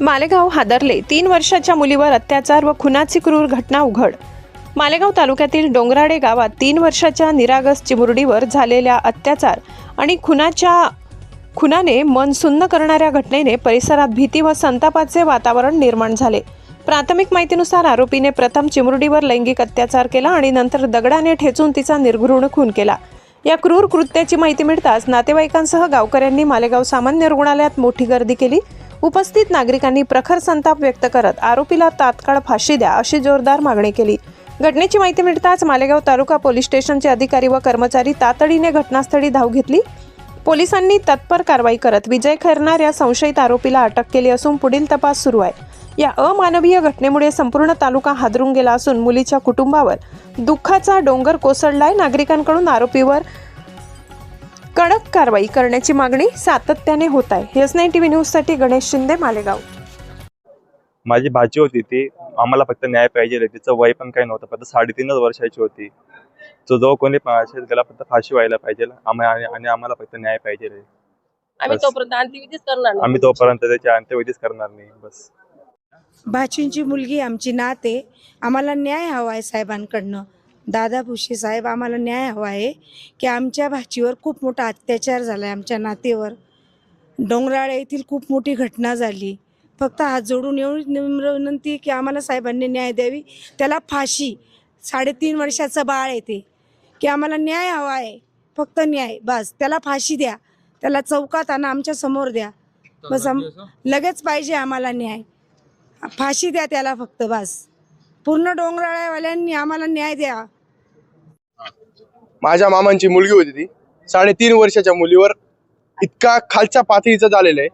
मालेगाव हादरले तीन वर्षाच्या मुलीवर अत्याचार व खुनाची क्रूर घटना उघड. मालेगाव तालुक्यातील डोंगराडे गावात तीन वर्षाच्या निरागस चिमुरडीवर झालेल्या अत्याचार आणि खुनाच्या खुनाने मन सुन्न करणाऱ्या घटनेने परिसरात भीती व संतापाचे वातावरण निर्माण झाले. प्राथमिक माहितीनुसार आरोपीने प्रथम चिमुरडीवर लैंगिक अत्याचार केला आणि नंतर दगडाने ठेचून तिचा निर्घृण खून केला. या क्रूर कृत्याची माहिती मिळताच नातेवाईकांसह गावकऱ्यांनी मालेगाव सामान्य रुग्णालयात मोठी गर्दी केली. उपस्थित नागरिकांनी प्रखर संताप व्यक्त करत आरोपीला तात्काळ फाशी द्या अशी जोरदार मागणी केली. घटनेची माहिती मिळताच मालेगाव तालुका पोलीस स्टेशनचे अधिकारी व कर्मचारी तातडीने घटनास्थळी धाव घेतली. पोलिसांनी तत्पर कारवाई करत विजय खैरनार या संशयित आरोपीला अटक केली असून पुढील तपास सुरू आहे. या अमानवीय घटनेमुळे संपूर्ण तालुका हादरून गेला असून मुलीच्या कुटुंबावर दुःखाचा डोंगर कोसळलाय. नागरिकांकडून आरोपीवर कडक कारवाई करण्याची मागणी सातत्याने होत आहे. एस नाईन टीव्ही न्यूजसाठी गणेश शिंदे मालेगाव. माझी भाची होती ती. आम्हाला फक्त न्याय पाहिजे तिचं वय पण काही नव्हतं. फक्त साडेतीनच वर्षाची होती. तो जो कोणी त्याला फक्त फाशी व्हायला पाहिजे. आणि आम्हाला फक्त न्याय पाहिजे. आम्ही. तोपर्यंत अंत्यविधीच करणार नाही. आम्ही तोपर्यंत त्याची अंत्यविधीच करणार नाही. बस. भाचींची मुलगी आमची नात. आहे आम्हाला न्याय हवा आहे साहेबांकडनं. दादा भुसे साहेब आम्हाला न्याय हवा आहे की आमच्या भाचीवर खूप मोठा अत्याचार झाला आहे आमच्या नातेवर. डोंगराळे येथील खूप मोठी घटना झाली. फक्त हात जोडून एवढी निम्र विनंती की आम्हाला साहेबांनी न्याय द्यावी. त्याला फाशी साडेतीन वर्षाचं बाळ येते की आम्हाला न्याय हवा आहे फक्त न्याय बस. त्याला फाशी द्या. त्याला चौकात आणा आमच्यासमोर द्या. बस आम लगेच पाहिजे आम्हाला न्याय. फाशी द्या त्याला फक्त बस. पूर्ण डोंगराळ्यावाल्यांनी आम्हाला न्याय द्या. माझ्या मामांची मुलगी होती ती. साडेतीन वर्षाच्या मुलीवर इतका खालच्या पातळीचं झालेलं आहे.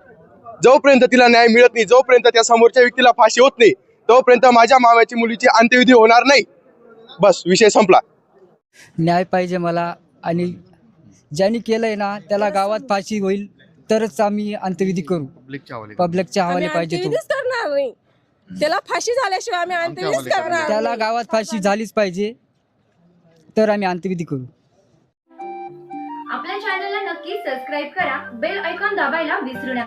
जोपर्यंत तिला न्याय मिळत नाही जोपर्यंत त्या समोरच्या व्यक्तीला फाशी होत नाही तोपर्यंत माझ्या मामाची मुलीची अंत्यविधी होणार नाही. बस विषय संपला. न्याय पाहिजे मला. आणि ज्यांनी केलंय ना त्याला गावात फाशी होईल तरच आम्ही अंत्यविधी करू. पब्लिकच्या हवाले पाहिजे तो. अंत्यविधीच करणार नाही. त्याला फाशी झाल्याशिवाय आम्ही अंत्यविधीच करणार त्याला. गावात फाशी झालीच पाहिजे तर आम्ही अंत्यविधी करू. आपल्या चॅनलला नक्की सबस्क्राईब करा बेल ऐकॉन दाबायला विसरू नका.